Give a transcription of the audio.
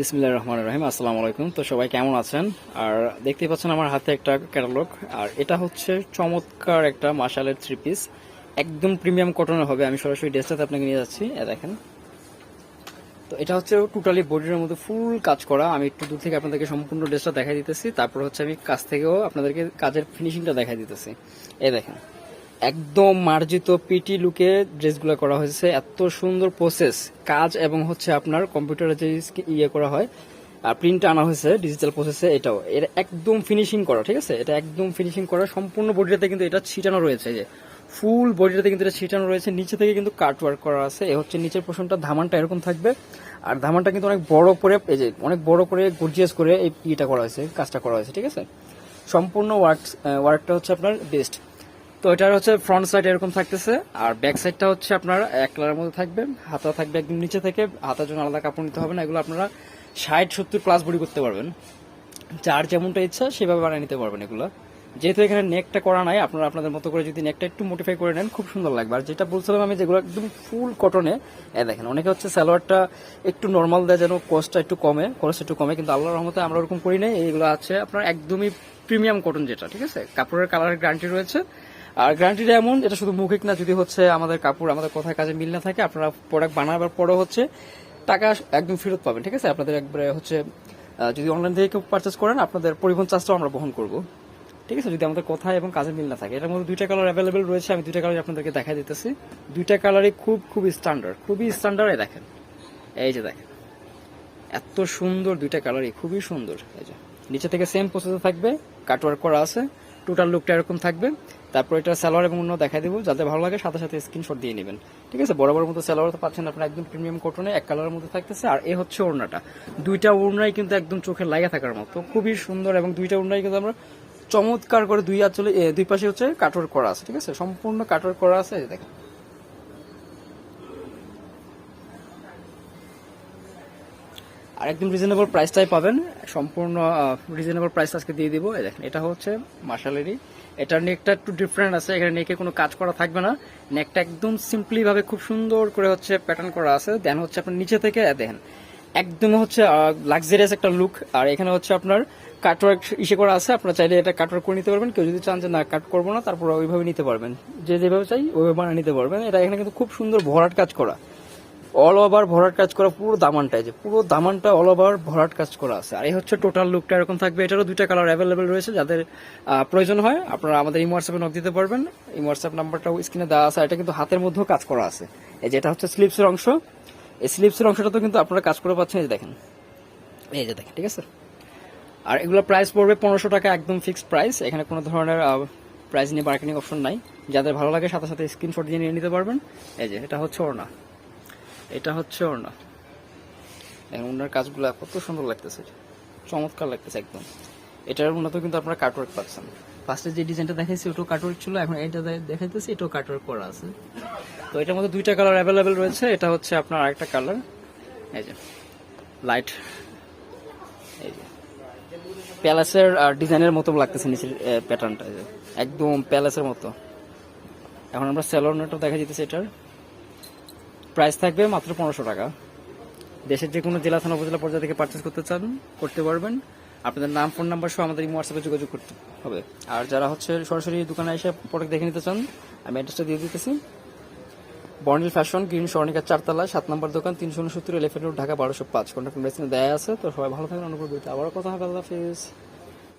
বিসমিল্লাহ রহমান রহিম, আসসালামু আলাইকুম। তো সবাই কেমন আছেন? আর দেখতেই পাচ্ছেন আমার হাতে একটা ক্যাটালগ, আর এটা হচ্ছে চমৎকার একটা মাসালের থ্রি পিস একদম প্রিমিয়াম কটনের হবে, আমি সরাসরি ড্রেসটাতে আপনাকে নিয়ে যাচ্ছি, এ দেখেন। তো এটা হচ্ছে টোটালি বডির মধ্যে ফুল কাজ করা। আমি একটু দূর থেকে আপনাদেরকে সম্পূর্ণ ড্রেসটা দেখাই দিতেছি, তারপর হচ্ছে আমি কাছ থেকেও আপনাদেরকে কাজের ফিনিশিংটা দেখাই দিতেছি। এই দেখেন। একদম মার্জিত পিটি লুকে ড্রেসগুলো করা হয়েছে। এত সুন্দর প্রসেস কাজ এবং হচ্ছে আপনার কম্পিউটারে যে ইয়ে করা হয়, আর প্রিন্ট আনা হয়েছে ডিজিটাল প্রসেসে এটাও। এটা একদম ফিনিশিং করা, ঠিক আছে? এটা একদম ফিনিশিং করা, সম্পূর্ণ বডিটাতে কিন্তু এটা ছিটানো রয়েছে যে। ফুল বডিটাতে কিন্তু এটা ছিটানো রয়েছে। নিচে থেকে কিন্তু কাট ওয়ার্ক করা আছে। এ হচ্ছে নিচের পোর্শনটা ধামানটা এরকম থাকবে। আর ধামানটা কিন্তু অনেক বড় করে, এই যে অনেক বড় করে গর্জিয়াস করে এই ইটা করা হয়েছে, কাজটা করা হয়েছে, ঠিক আছে? সম্পূর্ণ ওয়ার্ক ওয়ার্কটা হচ্ছে আপনার বেস্ট তো এটার হচ্ছে ফ্রন্ট সাইড এরকম থাকতেছে, আর ব্যাক সাইডটা হচ্ছে আপনার এক কালারের মধ্যে থাকবে হাতা থাকবে একদম নিচে থেকে, হাতার জন্য আলাদা কাপড় নিতে হবে না, এগুলো আপনারা ষাট, সত্তর প্লাস বডি করতে পারবেন। যার যেমনটা ইচ্ছা সেভাবে বানিয়ে নিতে পারবেন এগুলো। যেহেতু এখানে নেকটা করা নাই, আপনারা আপনাদের মতো করে যদি নেকটা একটু মোটিফাই করে নেন, খুব সুন্দর লাগবে। আর যেটা বলছিলাম আমি যেগুলো একদম ফুল কটনে এ দেখেন, অনেকে হচ্ছে সালোয়ারটা একটু নর্মাল দেয় যেন কস্টটা একটু কমে খরচ একটু কমে, কিন্তু আল্লাহর রহমতে আমরা ওরকম করি নাই। এইগুলো আছে আপনার একদমই প্রিমিয়াম কটন যেটা, ঠিক আছে? কাপড়ের কালারের গ্যারান্টি রয়েছে। আর গ্যারান্টিটা এমন এটা শুধু মৌখিক না যদি হচ্ছে আমাদের কাপড়, আমাদের কোথায় কাজে মিল না থাকে, আপনারা প্রোডাক্ট বানাবার পরও হচ্ছে টাকা একদম ফেরত পাবেন, ঠিক আছে? আপনাদের একবারে হচ্ছে যদি অনলাইন থেকে কেউ পারচেস করেন, আপনাদের পরিবহন চার্জটাও আমরা বহন করব, ঠিক আছে? যদি আমাদের কোথায় এবং কাজে মিল না থাকে, এটার মধ্যে দুইটা কালার অ্যাভেলেবেল রয়েছে, আমি দুইটা কালার আপনাদেরকে দেখাই দিতেছি। দুইটা কালারই খুব খুব স্ট্যান্ডার্ড খুবই স্ট্যান্ডার্ড দেখেন, এই যে দেখেন, এত সুন্দর দুইটা কালারই খুবই সুন্দর, এই যে। নিচে থেকে সেম প্রসেসে থাকবে কাটওয়ার্ক করা আছে টোটাল লুকটা এরকম থাকবে। তারপর এটা স্যালোয়ার এবং অন্য দেখা দেবো, যাতে ভালো লাগে, সাথে সাথে স্ক্রিনশট দিয়ে নেবেন। ঠিক আছে? বড় বড় মতো স্যালোয়ার তো পাচ্ছেন আপনার একদম প্রিমিয়াম কটনে এক কালারের মধ্যে থাকতেছে, আর এ হচ্ছে ওড়নাটা। দুইটা ওড়নাই কিন্তু একদম চোখে লাগে থাকার মতো। খুবই সুন্দর এবং দুইটা ওড়নাই কিন্তু আমরা চমৎকার করে দুই আঁচলে দুই পাশে হচ্ছে কাটোর করা আছে, ঠিক আছে? সম্পূর্ণ কাটোর করা আছে দেখেন। আর একদম রিজনেবল প্রাইসটাই পাবেন। সম্পূর্ণ রিজনেবল প্রাইস আজকে দিয়ে দিব। দেখেন, এটা হচ্ছে মার্শালেরই এটার নেকটা একটু ডিফারেন্ট আছে, এখানে নেকে কোনো কাজ করা থাকবে না। নেকটা একদম সিম্পলি ভাবে খুব সুন্দর করে হচ্ছে প্যাটার্ন করা আছে। দেন হচ্ছে আপনার নিচে থেকে দেখেন, একদম হচ্ছে লাক্সারিয়াস একটা লুক আর এখানে হচ্ছে আপনার কাটওয়ার্ক ইসে করা আছে। আপনারা চাইলে এটা কাটওয়ার্ক করে নিতে পারবেন। কেউ যদি চান যে না কাট করব না, তারপর ওইভাবে নিতে পারবেন। যে যেভাবে চাই, ওইভাবে বানিয়ে নিতে পারবেন। এটা এখানে কিন্তু খুব সুন্দর ভরাট কাজ করা। অল ওভার ভরাট কাজ করা, পুরো দামানটাই যে পুরো দামানটা অল ওভার ভরাট কাজ করা আছে। আর এই হচ্ছে টোটাল লুকটা এরকম থাকবে। এটারও দুইটা কালার অ্যাভেলেবেল রয়েছে, যাদের প্রয়োজন হয়, আপনারা আমাদের এই হোয়াটসঅ্যাপে নক দিতে পারবেন। এই হোয়াটসঅ্যাপ নাম্বারটাও স্ক্রিনে দেওয়া আছে এটা কিন্তু হাতের মধ্যেও কাজ করা আছে। এই যেটা হচ্ছে স্লিপসের অংশ। এই স্লিপসের অংশটা তো কিন্তু আপনারা কাজ করে পাচ্ছেন, এই যে দেখেন। এই যে দেখেন, ঠিক আছে? আর এগুলো প্রাইস পড়বে পনেরোশো টাকা, একদম ফিক্সড প্রাইস এখানে কোনো ধরনের প্রাইস নিয়ে মার্কেটিং অপশন নাই। যাদের ভালো লাগে সাথে সাথে স্ক্রিনশট দিয়ে নিয়ে নিতে পারবেন। এই যে এটা হচ্ছে ওড়না। এটা হচ্ছে ওড়না। এখন ওনার কাজগুলো কত সুন্দর লাগতেছে। চমৎকার লাগতেছে একদম। এটার উন্নত কিন্তু আপনারা কাটওয়ার্ক পাচ্ছেন। ফার্স্টে যে ডিজাইনটা দেখাইছি ওটাও কাটওয়ার্ক ছিল। এখন এটা দেখাইতেছি এটাও কাটওয়ার্ক করা আছে। তো এটার মধ্যে দুইটা কালার অ্যাভেলেবেল রয়েছে। এটা হচ্ছে আপনার আরেকটা কালার এই যে লাইট এই যে। প্যালেসের ডিজাইনের মতো লাগতেছে নিচের প্যাটার্নটা একদম প্যালেসের মতো। এখন আমরা স্যালোনারটা দেখা যেতেছে এটার। প্রাইস থাকবে মাত্র পনেরোশো টাকা। দেশের যে কোনো জেলা, থানা, উপজেলা পর্যায়ে থেকে পারচেস করতে চান, করতে পারবেন। আপনাদের নাম ফোন নাম্বার সহ আমাদের হোয়াটসঅ্যাপে যোগাযোগ করতে হবে। আর যারা হচ্ছে সরাসরি দোকানে এসে প্রোডাক্ট দেখে নিতে চান, আমি অ্যাড্রেসটা দিয়ে দিতেছি। বর্নিল ফ্যাশন গ্রিন স্বর্ণিকার চারতলা, সাত নম্বর দোকান, তিনশো উনসত্তর এলিফেন্ট রোড, ঢাকা বারোশো পাঁচ। কন্ট্যাক্ট মেশিনে দেয়া আছে, তো সবাই ভালো থাকবেন, অনুগ্রহ আবারও কথা হবে, আল্লাহ হাফিজ।